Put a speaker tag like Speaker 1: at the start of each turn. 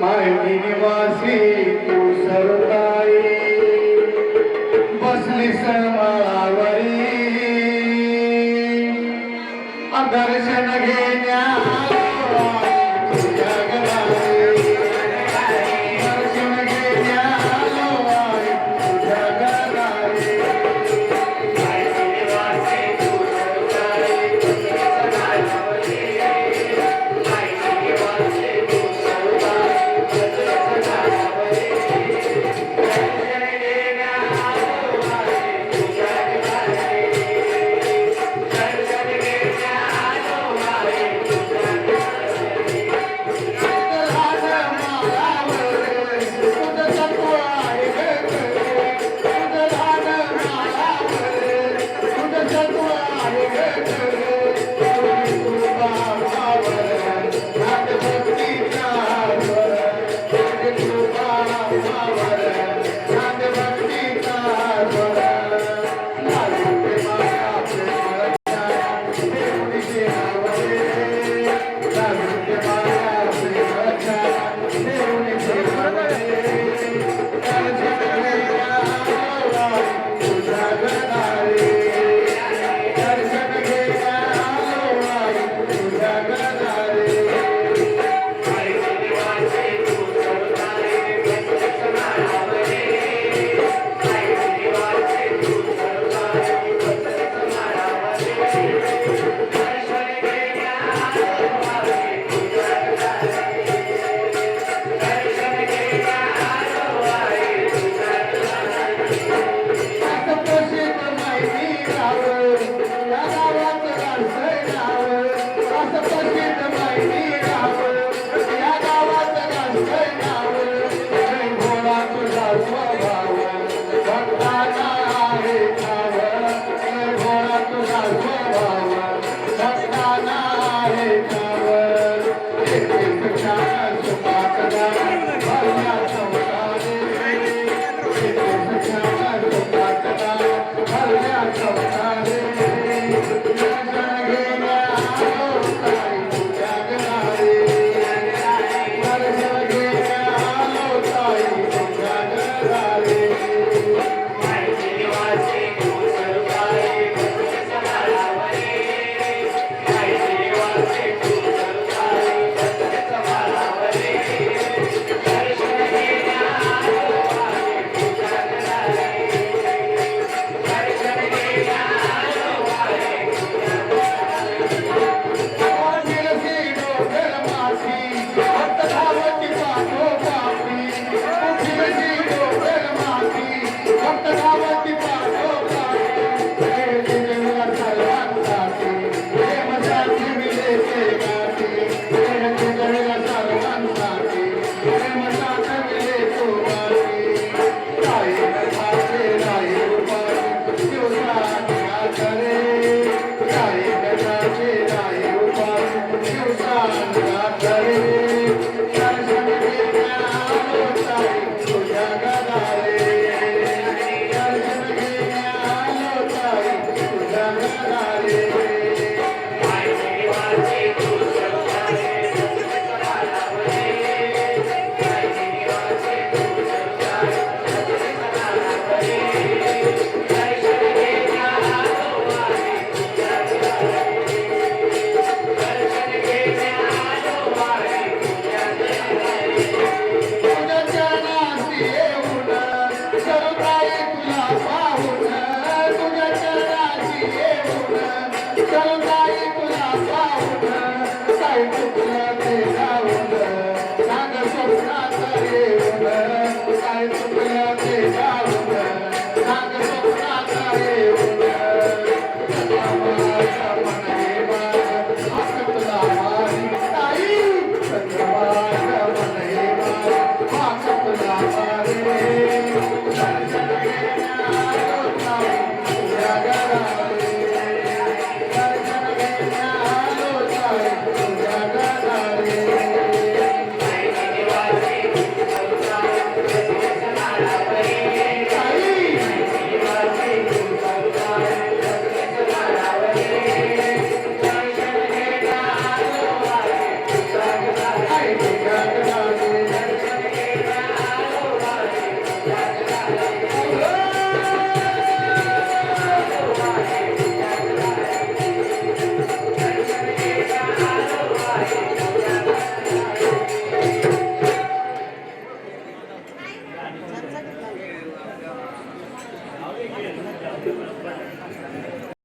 Speaker 1: माहिती निवासी तू सरताई बसली समावरी दर्शन घेणे out of Canada.